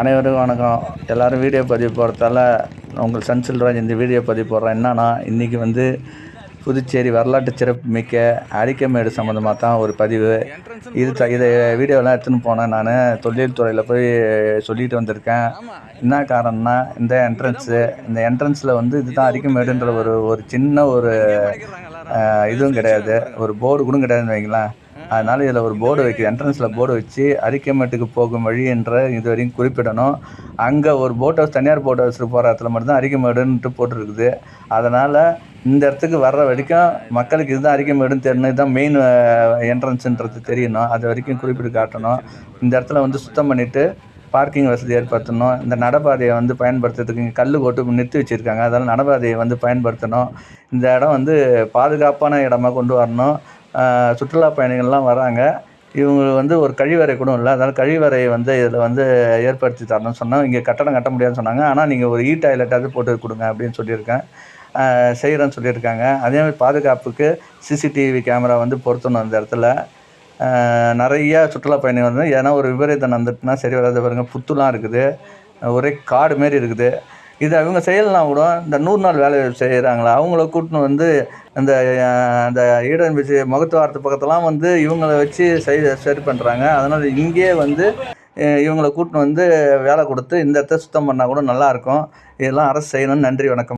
அனைவருக்கும் வணக்கம். எல்லோரும் வீடியோ பதிவு போடுறதால உங்கள் சன் செல்வராஜ் இந்த வீடியோ பதிவு போடுறேன். என்னன்னா இன்றைக்கி வந்து புதுச்சேரி வரலாற்று சிறப்பு மிக்க அரிக்கமேடு சம்மந்தமாக தான் ஒரு பதிவு. இது த இதை வீடியோலாம் எடுத்துன்னு போனேன். நான் தொழில் துறையில் போய் சொல்லிட்டு வந்திருக்கேன். என்ன காரணம்னா இந்த என்ட்ரன்ஸு இந்த என்ட்ரன்ஸில் வந்து இதுதான் அரிக்கமேடுன்ற ஒரு ஒரு சின்ன ஒரு இதுவும் கிடையாது. ஒரு போர்டு கூட கிடையாதுன்னு வைங்களேன். அதனால் இதில் ஒரு போர்டு வைக்க என்ட்ரன்ஸில் போர்டு வச்சு அரிக்கமேட்டுக்கு போகும் வழி என்ற இது வரையும் குறிப்பிடணும். அங்கே ஒரு போட் ஹவுஸ் தனியார் போட் ஹவுஸ் போகிற இடத்துல மட்டும்தான் அரிக்கமேடுன்ட்டு போட்டிருக்குது. அதனால் இந்த இடத்துக்கு வர்ற வரைக்கும் மக்களுக்கு இதுதான் அரிக்கமேடுன்னு தெரியணும் இதுதான் மெயின் என்ட்ரன்ஸுன்றது தெரியணும். அது வரைக்கும் குறிப்பிட்டு காட்டணும். இந்த இடத்துல வந்து சுத்தம் பண்ணிவிட்டு பார்க்கிங் வசதி ஏற்படுத்தணும். இந்த நடைபாதையை வந்து பயன்படுத்துறதுக்கு இங்கே கல் போட்டு நிறுத்தி வச்சுருக்காங்க. அதனால் நடைபாதையை வந்து பயன்படுத்தணும். இந்த இடம் வந்து பாதுகாப்பான இடமா கொண்டு வரணும். சுற்றுலா பயணிகள்லாம் வராங்க. இவங்க வந்து ஒரு கழிவறை கூட இல்லை. அதனால் கழிவறையை வந்து இதில் வந்து ஏற்படுத்தி தரணும்னு சொன்னோம். இங்கே கட்டடம் கட்ட முடியாதுன்னு சொன்னாங்க. ஆனால் நீங்கள் ஒரு இ டாய்லெட்டாவது போட்டு கொடுங்க அப்படின்னு சொல்லியிருக்கேன். செய்கிறேன்னு சொல்லியிருக்காங்க. அதே மாதிரி பாதுகாப்புக்கு சிசிடிவி கேமரா வந்து பொருத்தணும் அந்த இடத்துல. நிறையா நிறைய சுற்றுலா பயணிகள் வந்து ஏன்னா ஒரு விபரீதம் நடந்துட்டுனா சரி வராது பாருங்கள் புத்துலாம் இருக்குது. ஒரே காடு மாரி இருக்குது. இதை அவங்க செய்யலாம் கூட இந்த நூறு நாள் வேலை செய்கிறாங்களா அவங்கள கூட்டின்னு வந்து அந்த அந்த ஈடன் வச்சு முகத்துவாரத்து பக்கத்தெல்லாம் வந்து இவங்கள வச்சு செய் சரி பண்ணுறாங்க அதனால் இங்கேயே வந்து இவங்களை இவங்கள கூட்டின்னு வந்து வேலை கொடுத்து இந்த இடத்த சுத்தம் பண்ணால் கூட நல்லாயிருக்கும் இதெல்லாம் அரசு செய்யணும்னு நன்றி வணக்கம்.